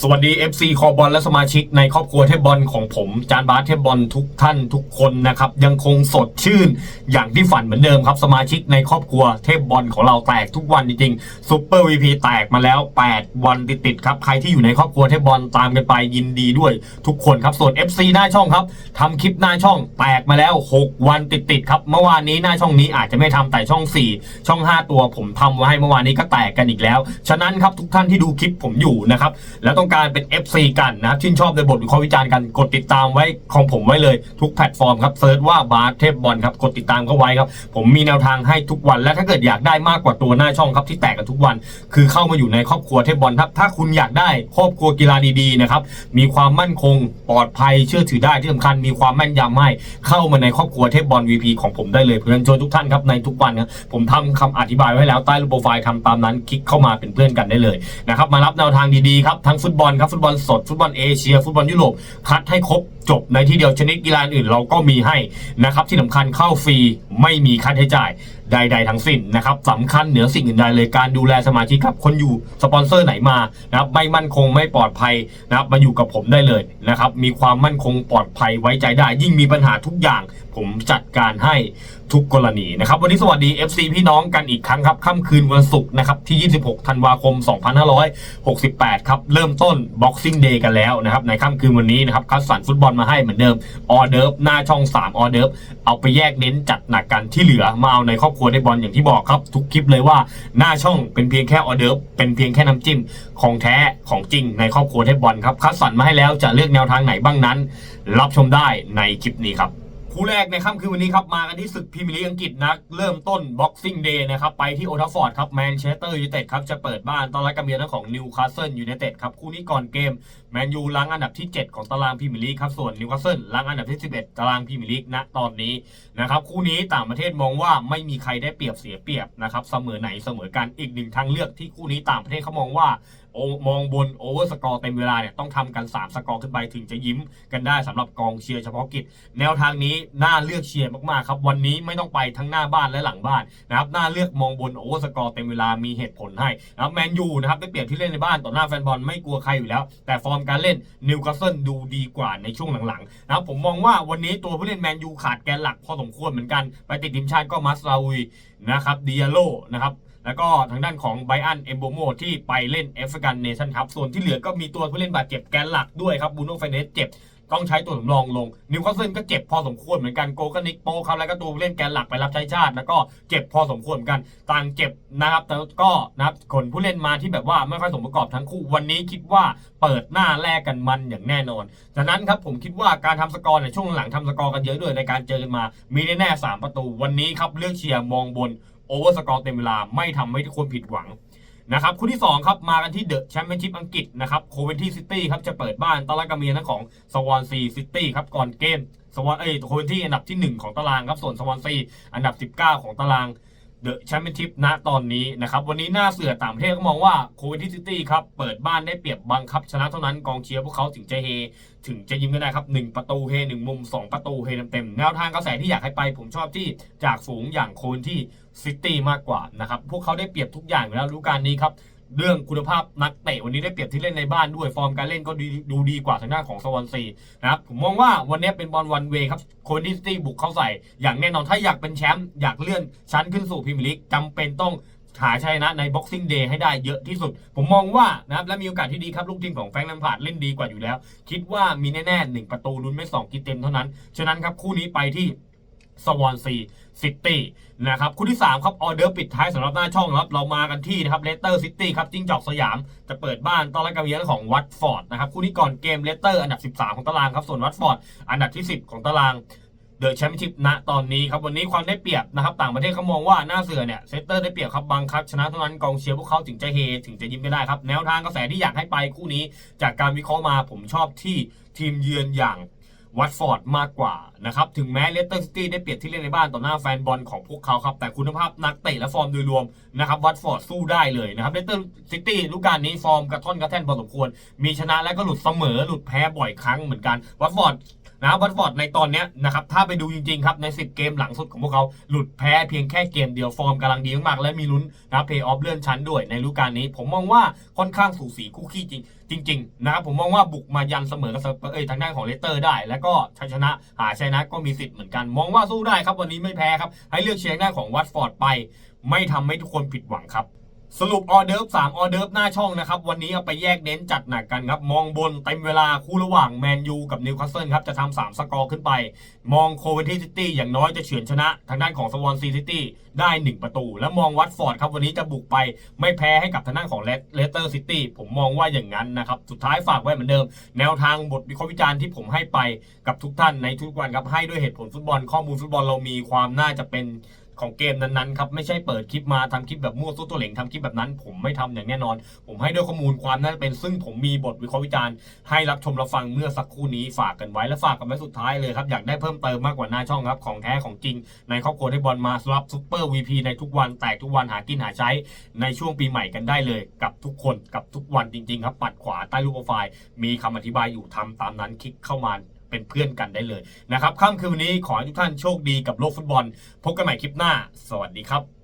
สวัสดี FC คอบอลและสมาชิกในครอบครัวเทพบอลของผมจานบาสเทพบอลทุกท่านทุกคนนะครับยังคงสดชื่นอย่างที่ฝันเหมือนเดิมครับ สมาชิกในครอบครัวเทพบอลของเราแตกทุกวันจริงๆซูเปอร์วีพีแตกมาแล้ว 8 วันติดๆครับ ใครที่อยู่ในครอบครัวเทพบอลตามกันไปยินดีด้วยทุกคนครับส่วน FC หน้าช่องครับทำคลิปหน้าช่องแตกมาแล้ว 6 วันติดๆครับเมื่อวานนี้หน้าช่องนี้อาจจะไม่ทำแต่ช่อง 4 ช่อง 5 ตัวผมทำไว้ให้เมื่อวานนี้ก็แตกกันอีกแล้ว ฉะนั้นครับทุกท่านที่ดูคลิปผมอยู่นะครับแล้วต้องการเป็น FC กันนะครับชื่นชอบในบทวิเคราะห์วิจารณ์กันกดติดตามไว้ของผมไว้เลยทุกแพลตฟอร์มครับเซิร์ชว่าบาสเทพบอลครับกดติดตามก็ไว้ครับผมมีแนวทางให้ทุกวันและถ้าเกิดอยากได้มากกว่าตัวหน้าช่องครับที่แตกกันทุกวัน คือเข้ามาอยู่ในครอบครัวเทพบอลครับถ้าคุณอยากได้ครอบครัวกีฬาดีๆนะครับมีความมั่นคงปลอดภัยเชื่อถือได้ที่สำคัญมีความแม่นยำให้เข้ามาในครอบครัวเทพบอล VP ของผมได้เลยเพื่อนชวนทุกท่านครับในทุกวันนะผมทำคำอธิบายไว้แล้วใต้รูปโปรไฟล์ทำตามนั้นคลิกเข้ามาเป็นเพื่อนกันได้เลยนะครับมารับแนวทางดีๆครับทั้งฟุตบอลครับฟุตบอลสดฟุตบอลเอเชีย ฟุตบอลยุโรปคัดให้ครบจบในที่เดียวชนิดกีฬาอื่นเราก็มีให้นะครับที่สำคัญเข้าฟรีไม่มีค่าใช้จ่าย ใด ๆ ทั้งสิ้นนะครับสำคัญเหนือสิ่งอื่นใดเลยการดูแลสมาชิกครับ คนอยู่สปอนเซอร์ไหนมานะครับไม่มั่นคงไม่ปลอดภัยนะครับมาอยู่กับผมได้เลยนะครับมีความมั่นคงปลอดภัยไว้ใจได้ ยิ่งมีปัญหาทุกอย่าง ผมจัดการให้ทุกกรณีนะครับวันนี้สวัสดี FC พี่น้องกันอีกครั้งครับค่ำคืนวันศุกร์นะครับที่ 26 ธันวาคม 2568 ครับเริ่มต้น Boxing Day กันแล้วนะครับในค่ำคืนวันนี้นะครับคัดสรรฟุตบอลมาให้เหมือนเดิมออเดิร์ฟหน้าช่อง 3 ออเดิร์ฟเอาไปแยกเน้นจัดหนักกันที่เหลือมาเอาในครอบครัวในบอลอย่างที่บอกครับ ทุกคลิปเลยว่าหน้าช่องเป็นเพียงแค่ออเดิร์ฟเป็นเพียงแค่น้ำจิ้มของแท้ของจริงในครอบครัวเทพบอลครับคัดสรรมาให้แล้วจะเลือกแนวทางไหนบ้างนั้น รับชมได้ในคลิปนี้ครับคู่แรกในค่ำคืนวันนี้ครับ มากันที่ศึกพรีเมียร์ลีกอังกฤษนะเริ่มต้น Boxing Day นะครับ ไปที่โอทัฟฟอร์ดครับแมนเชสเตอร์ยูไนเต็ดครับ จะเปิดบ้านต้อนรับการเยือนของนิวคาสเซิลยูไนเต็ดครับ คู่นี้ก่อนเกมแมนยูล้างอันดับที่ 7 ของตารางพรีเมียร์ลีกครับ ส่วนนิวคาสเซิลล้างอันดับที่ 11 ตารางพรีเมียร์ลีกณตอนนี้นะครับคู่นี้ต่างประเทศมองว่าไม่มีใครได้เปรียบเสียเปรียบนะครับเสมอไหนเสมอกันอีกหนึ่งทางเลือกที่คู่นี้ต่างประเทศเขามองว่าโอมองบนโอเวอร์สกอร์เต็มเวลาเนี่ยต้องทำกัน 3 สกอร์ขึ้นไปถึงจะยิ้มกันได้สำหรับกองเชียร์เฉพาะกิจ แนวทางนี้น่าเลือกเชียร์มากๆครับวันนี้ไม่ต้องไปทั้งหน้าบ้านและหลังบ้านนะครับน่าเลือกมองบนโอเวอร์สกอร์เต็มเวลามีเหตุผลให้นะครับแมนยูนะครับได้เปรียบที่เล่นในบ้านต่อหน้าแฟนบอลไม่กลัวใครอยู่แล้วแต่ฟอร์มการเล่นนิวคาสเซิลดูดีกว่าในช่วงหลังๆนะครับผมมองว่าวันนี้ตัวผู้เล่นแมนยูขาดแกนหลักพอสมควรเหมือนกัน ไปติดทีมชาติก็มาสลาวีนะครับดิอาโลนะครับแล้วก็ทางด้านของไบอันเอมโบโมที่ไปเล่นแอฟริกันเนชั่นครับส่วนที่เหลือก็มีตัวผู้เล่นบาดเจ็บแกนหลักด้วยครับบูโน่เฟเนสเจ็บ ต้องใช้ตัวสำรองลง นิวคาสเซิลก็เจ็บพอสมควรเหมือนกันโกก็นิกโปครับแล้วก็ตัวผู้เล่นแกนหลักไปรับใช้ชาติ แล้วก็เจ็บพอสมควรเหมือนกันต่างเจ็บนะครับแต่ก็นะครับขนผู้เล่นมาที่แบบว่าไม่ค่อยสมประกอบทั้งคู่วันนี้คิดว่าเปิดหน้าแลกกันมันอย่างแน่นอนจากนั้นครับผมคิดว่าการทำสกอร์ในช่วงหลังทำสกอร์กันเยอะด้วยในการเจอกันมา มีแน่ๆสามประตู วันนี้ครับเลือกเชียร์มองบนโอเวอร์สกอร์เต็มเวลาไม่ทำให้ทุกคนผิดหวัง นะครับคู่ที่ 2 ครับ มากันที่เดอะแชมเปี้ยนชิพอังกฤษนะครับโคเวนที่ซิตี้ครับจะเปิดบ้านต้อนรับการเยือนของสวอนซีซิตี้ครับก่อนเกมสวอนเอ้ยโคเวนที่อันดับที่ 1 ของตารางครับส่วนสวอนซีอันดับ 19 ของตาราง เดอะแชมเปี้ยนชิพณตอนนี้นะครับ วันนี้หน้าเสือต่างประเทศก็มองว่าโคเวนที่ซิตี้ครับ เปิดบ้านได้เปรียบบังคับ ชนะเท่านั้นกองเชียร์พวกเขาถึงจะเฮ ถึงจะยิ้มกันได้ครับ 1 ประตูเฮหนึ่งมุม 2 ประตูเฮเต็มๆแนวทางกระแสที่อยากให้ไป ผมชอบที่จากฝูงอย่างโคนที่ซิตี้มากกว่านะครับ พวกเขาได้เปรียบทุกอย่างอยู่แล้วรู้การนี้ครับ เรื่องคุณภาพนักเตะวันนี้ได้เปรียบที่เล่นในบ้านด้วยฟอร์มการเล่นก็ดีดูดีกว่าทางด้านของสวอนซีนะครับผมมองว่าวันนี้เป็นบอลวันเวครับโคนที่ซิตี้บุกเข้าใส่ อย่างแน่นอนถ้าอยากเป็นแชมป์อยากเลื่อนชั้นขึ้นสู่พรีเมียร์ลีกจำเป็นต้องหาชัยนะใน Boxing Day ให้ได้เยอะที่สุด ผมมองว่านะครับและมีโอกาสที่ดีครับ ลูกทีมของแฟรงค์แลมพาร์ดเล่นดีกว่าอยู่แล้ว คิดว่ามีแน่ๆหนึ่งประตูลุ้นไม่สองกินเต็มเท่านั้น ฉะนั้นครับคู่นี้ไปที่ สวอนซีซิตี้นะครับคู่ที่ 3 ครับออเดอร์ปิดท้ายสำหรับหน้าช่องครับเรามากันที่นะครับเลสเตอร์ซิตี้ครับจิ้งจอกสยามจะเปิดบ้านต้อนรับการเยือนของวัตฟอร์ดนะครับคู่นี้ก่อนเกมเลสเตอร์อันดับ 13 ของตารางครับส่วนวัตฟอร์ดอันดับที่ 10 ของตารางเดอะแชมเปี้ยนชิพณตอนนี้ครับวันนี้ความได้เปรียบนะครับต่างประเทศเขามองว่าหน้าเสือเนี่ยเซตเตอร์ได้เปรียบครับบังคับชนะเท่านั้นกองเชียร์พวกเขาถึงจะเฮถึงจะยิ้มไม่ได้ครับแนวทางกระแสที่อยากให้ไปคู่นี้ จากการวิเคราะห์มาผมชอบที่ทีมเยือนอย่าง วัตฟอร์ดมากกว่านะครับถึงแม้เลสเตอร์ซิตี้ได้เปรียบที่เล่นในบ้านต่อหน้าแฟนบอลของพวกเขาครับ แต่คุณภาพนักเตะและฟอร์มโดยรวมนะครับวัตฟอร์ดสู้ได้เลยนะครับเลสเตอร์ซิตี้ลูกการนี้ฟอร์มกระท่อนกระแท่นพอสมควร มีชนะและก็หลุดเสมอหลุดแพ้บ่อยครั้งเหมือนกันวัตฟอร์ด นะวัตฟอร์ดในตอนนี้นะครับถ้าไปดูจริงๆครับใน 10 เกมหลังสุดของพวกเขาหลุดแพ้เพียงแค่เกมเดียวฟอร์มกำลังดีมากๆและมีลุ้นนะครับเพย์ออฟเลื่อนชั้นด้วยในฤดูกาลนี้ ผมมองว่าค่อนข้างสูสีคู่ขี้จริงจริงๆนะครับผมมองว่าบุกมายันเสมอกับเอ้ยทางด้านของเลสเตอร์ได้ แล้วก็ชัยชนะหาชัยนะก็มีสิทธิ์เหมือนกัน มองว่าสู้ได้ครับวันนี้ไม่แพ้ครับให้เลือกเชียร์หน้าของวัตฟอร์ดไป ไม่ทำให้ทุกคนผิดหวังครับ สรุปออเดิร์ฟ3ออเดิร์ฟหน้าช่องนะครับ วันนี้เอาไปแยกเน้นจัดหนักกันครับ มองบนเต็มเวลาคู่ระหว่างแมนยูกับนิวคาสเซิลครับ จะทำสามสกอร์ขึ้นไป มองโคเวนทีซิตี้อย่างน้อยจะเฉือนชนะ ทางด้านของสวอนซีซิตี้ได้ 1 ประตู และมองวัตฟอร์ดครับ วันนี้จะบุกไปไม่แพ้ให้กับทางด้านของเลสเตอร์ซิตี้ผมมองว่าอย่างนั้นนะครับ สุดท้ายฝากไว้เหมือนเดิม แนวทางบทวิเคราะห์วิจารณ์ที่ผมให้ไปกับทุกท่านในทุกวันครับให้ด้วยเหตุผลฟุตบอลข้อมูลฟุตบอลเรามีความน่าจะเป็น ของเกมนั้นๆครับไม่ใช่เปิดคลิปมาทำคลิปแบบมั่วสู้ตัวเหล่งทำคลิปแบบนั้น ผมไม่ทำอย่างแน่นอน ผมให้ด้วยข้อมูลความน่าจะเป็นซึ่งผมมีบทวิเคราะห์วิจารณ์ให้รับชมรับฟังเมื่อสักครู่นี้ฝากกันไว้และฝากกันไว้สุดท้ายเลยครับอยากได้เพิ่มเติมมากกว่าหน้าช่องครับของแท้ของจริง ในครอบครัวที่บอลมารับซุปเปอร์วีพีในทุกวันแตกทุกวันหากินหาใช้ ในช่วงปีใหม่กันได้เลย กับทุกคนกับทุกวันจริงๆครับปัดขวาใต้รูปโปรไฟล์มีคำอธิบายอยู่ทำตามนั้นคลิกเข้ามา เป็นเพื่อนกันได้เลยนะครับค่ำคืนวันนี้ขอให้ทุกท่านโชคดีกับโลกฟุตบอล พบกันใหม่คลิปหน้า สวัสดีครับ